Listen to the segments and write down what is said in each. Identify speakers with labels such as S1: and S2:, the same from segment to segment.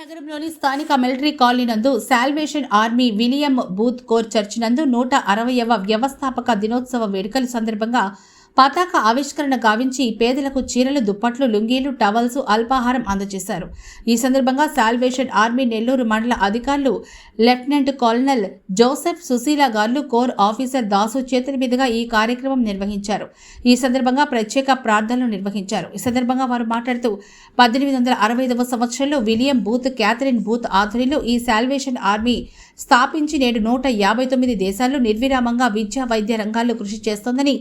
S1: నగరంలోని స్థానిక military colony నందు Salvation Army William Booth corps church నందు నూట అరవయవ వ్యవస్థాపక దినోత్సవ వేడుకల సందర్భంగా పతాక ఆవిష్కరణ గావించి పేదలకు చీరలు దుప్పట్లు లుంగీలు టవల్స్ అల్పాహారం అందజేశారు. ఈ సందర్భంగా శాల్వేషన్ ఆర్మీ నెల్లూరు మండల అధికారులు లెఫ్టినెంట్ కల్నల్ జోసెఫ్ సుశీల గార్లు కోర్ ఆఫీసర్ దాసు చేతుల మీదుగా ఈ కార్యక్రమం నిర్వహించారు. ఈ సందర్భంగా ప్రత్యేక ప్రార్థనలు నిర్వహించారు. ఈ సందర్భంగా వారు మాట్లాడుతూ పద్దెనిమిది వందల అరవై ఐదవ సంవత్సరంలో విలియం బూత్ క్యాథరిన్ బూత్ ఆధ్వర్యంలో ఈ శాల్వేషన్ ఆర్మీ స్థాపించి నేడు నూట యాభై తొమ్మిది దేశాల్లో నిర్విరామంగా విద్యా వైద్య రంగాల్లో కృషి చేస్తోందని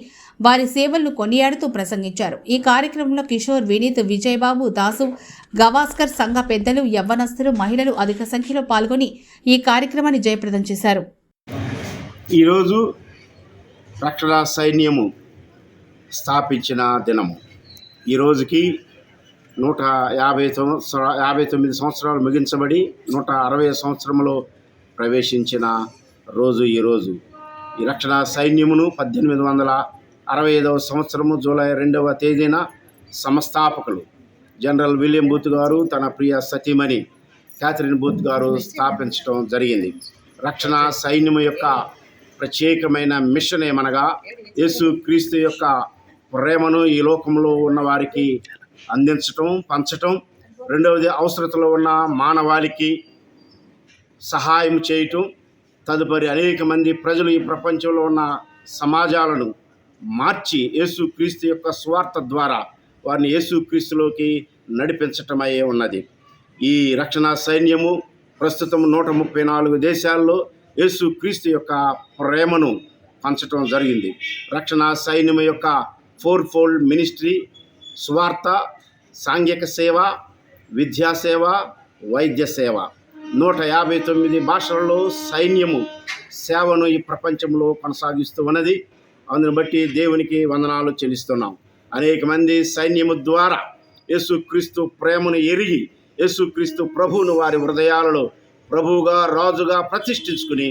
S1: వారి సేవలను కొనియాడుతూ ప్రసంగించారు. ఈ కార్యక్రమంలో కిషోర్ వినీత్ విజయబాబు దాసు గవాస్కర్ సంఘ పెద్దలు యవ్వనస్తులు మహిళలు అధిక సంఖ్యలో పాల్గొని ఈ కార్యక్రమాన్ని జయప్రదం చేశారు.
S2: ఈరోజు రక్షణ సైన్యము స్థాపించిన దినము. ఈ రోజుకి నూట యాభై సంవత్సర యాభై తొమ్మిది సంవత్సరాలు ముగించబడి నూట అరవై సంవత్సరంలో ప్రవేశించిన రోజు ఈరోజు ఈ రక్షణ సైన్యమును పద్దెనిమిది వందల అరవై ఐదవ సంవత్సరము జూలై రెండవ తేదీన సంస్థాపకులు జనరల్ విలియం బూత్ గారు తన ప్రియ సతీమణి క్యాథరిన్ బూత్ గారు స్థాపించడం జరిగింది. రక్షణ సైన్యము యొక్క ప్రత్యేకమైన మిషన్ ఏమనగా యేసు క్రీస్తు యొక్క ప్రేమను ఈ లోకంలో ఉన్న వారికి అందించటం పంచటం. రెండవది అవసరతలో ఉన్న మానవాళికి సహాయం చేయటం. తదుపరి అనేక మంది ప్రజలు ఈ ప్రపంచంలో ఉన్న సమాజాలను మార్చి యేసుక్రీస్తు యొక్క స్వార్థ ద్వారా వారిని యేసుక్రీస్తులోకి నడిపించటమయ్యే ఉన్నది. ఈ రక్షణ సైన్యము ప్రస్తుతం నూట ముప్పై నాలుగు దేశాల్లో యేసుక్రీస్తు యొక్క ప్రేమను పంచటం జరిగింది. రక్షణ సైన్యం యొక్క ఫోర్ ఫోల్డ్ మినిస్ట్రీ స్వార్థ సాంఘిక సేవ విద్యా సేవ వైద్య సేవ. నూట యాభై తొమ్మిది భాషలలో సైన్యము సేవను ఈ ప్రపంచంలో కొనసాగిస్తూ ఉన్నది. అందును బట్టి దేవునికి వందనాలు చెల్లిస్తున్నాం. అనేక మంది సైన్యము ద్వారా యేసుక్రీస్తు ప్రేమను ఎరిగి యేసుక్రీస్తు ప్రభువును వారి హృదయాలలో ప్రభువుగా రాజుగా ప్రతిష్ఠించుకుని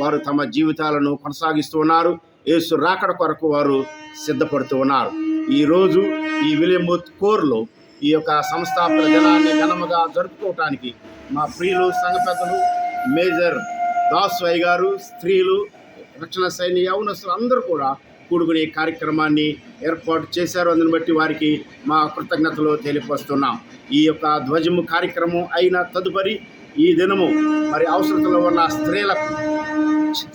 S2: వారు తమ జీవితాలను కొనసాగిస్తూ ఉన్నారు. యేసు రాకడ కొరకు వారు సిద్ధపడుతూ ఉన్నారు. ఈరోజు ఈ విలియమూత్ కోర్లో ఈ యొక్క సంస్థాపన దినాన్ని ఘనముగా జరుపుకోవటానికి మా ప్రియులు సంఘ పెద్దలు మేజర్ దాస్వాయి గారు స్త్రీలు రక్షణ సైన్య యవనస్తులు అందరూ కూడా కూడుకునే కార్యక్రమాన్ని ఏర్పాటు చేశారు. అందుని బట్టి వారికి మా కృతజ్ఞతలు తెలియపరుస్తున్నాం. ఈ యొక్క ధ్వజము కార్యక్రమం అయిన తదుపరి ఈ దినము మరి అవసరతలో ఉన్న స్త్రీలకు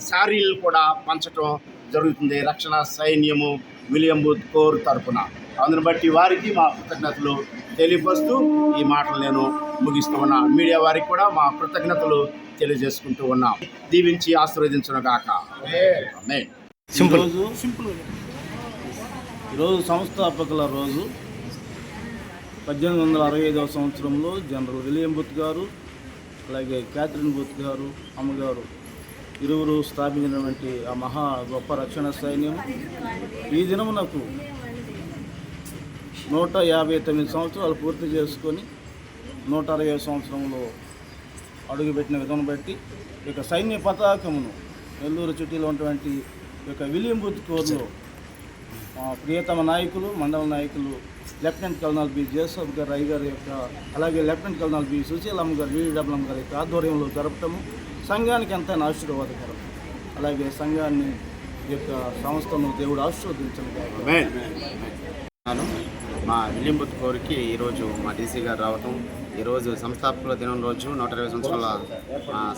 S2: శారీలు కూడా పంచటం జరుగుతుంది. రక్షణ సైన్యము విలియం బూత్ కోర్ తరపున. అందుని బట్టి వారికి మా కృతజ్ఞతలు తెలియపరుస్తూ ఈ మాటలు నేను ముగిస్తూ ఉన్నా మీడియా వారికి కూడా మా కృతజ్ఞతలు తెలియజేసుకుంటూ ఉన్నాం. దీవించి ఆశీర్వదించును గాక ఆమేన్.
S3: సింపుల్ సింపుల్ ఈరోజు సంస్థాపకుల రోజు. పద్దెనిమిది వందల అరవై ఐదవ సంవత్సరంలో జనరల్ విలియం బుత్ గారు అలాగే క్యాథరిన్ బుత్ గారు అమ్మగారు ఇరువురు స్థాపించినటువంటి ఆ మహా గొప్ప రక్షణ సైన్యం. ఈ దినమునకు నూట యాభై తొమ్మిది సంవత్సరాలు పూర్తి చేసుకొని నూట అరవై సంవత్సరంలో అడుగుపెట్టిన విధానం బట్టి ఈ యొక్క సైన్య పతాకమును నెల్లూరు చుట్టీలో ఉన్నటువంటి ఈ యొక్క విలియం బూత్ కోర్లో మా ప్రియతమ నాయకులు మండల నాయకులు లెఫ్టినెంట్ కల్నల్ బి జేసఫ్ గారు రై గారి యొక్క అలాగే లెఫ్టినెంట్ కల్నల్ బి సుశీలమ్మ గారు వీడబ్లమ్మ గారి యొక్క ఆధ్వర్యంలో జరపటము సంఘానికి ఎంతైనా ఆశీర్వాదకరం. అలాగే సంఘాన్ని ఈ యొక్క సంస్థను దేవుడు ఆశీర్వదించను.
S4: మా విలింబుత్ కోరికి ఈరోజు మా డీసీ గారు రావటం. ఈరోజు సంస్థాపకుల దినం రోజు నూట ఇరవై సంవత్సరాల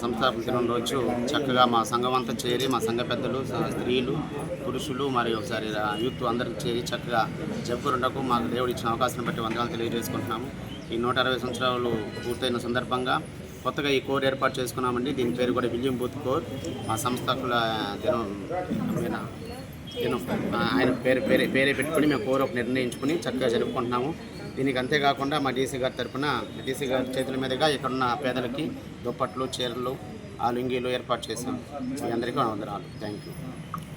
S4: సంస్థాపక దినం రోజు చక్కగా మా సంఘం అంతా చేరి మా సంఘ పెద్దలు స్త్రీలు పురుషులు మరియు ఒకసారి యూత్ అందరికి చేరి చక్కగా జబ్బురుండకు మాకు దేవుడు ఇచ్చిన అవకాశం బట్టి వందనాలు తెలియజేసుకుంటున్నాము. ఈ నూట అరవై సంవత్సరాలు పూర్తయిన సందర్భంగా కొత్తగా ఈ కోర్ ఏర్పాటు చేసుకున్నామండి. దీని పేరు కూడా విలియం బూత్ కోర్. మా సంస్థాకుల దినం. నేను ఆయన పేరు పేరే పేరే పెట్టుకుని మేము కోర్ నిర్ణయించుకుని చక్కగా జరుపుకుంటున్నాము. దీనికి అంతేకాకుండా మా డీసీ గారి తరఫున డీసీ గారి చేతుల మీదుగా ఇక్కడున్న పేదలకి దుప్పట్లు చీరలు ఆ లుంగీలు ఏర్పాటు చేశాం. మీ అందరికీ వందనాలు. Thank you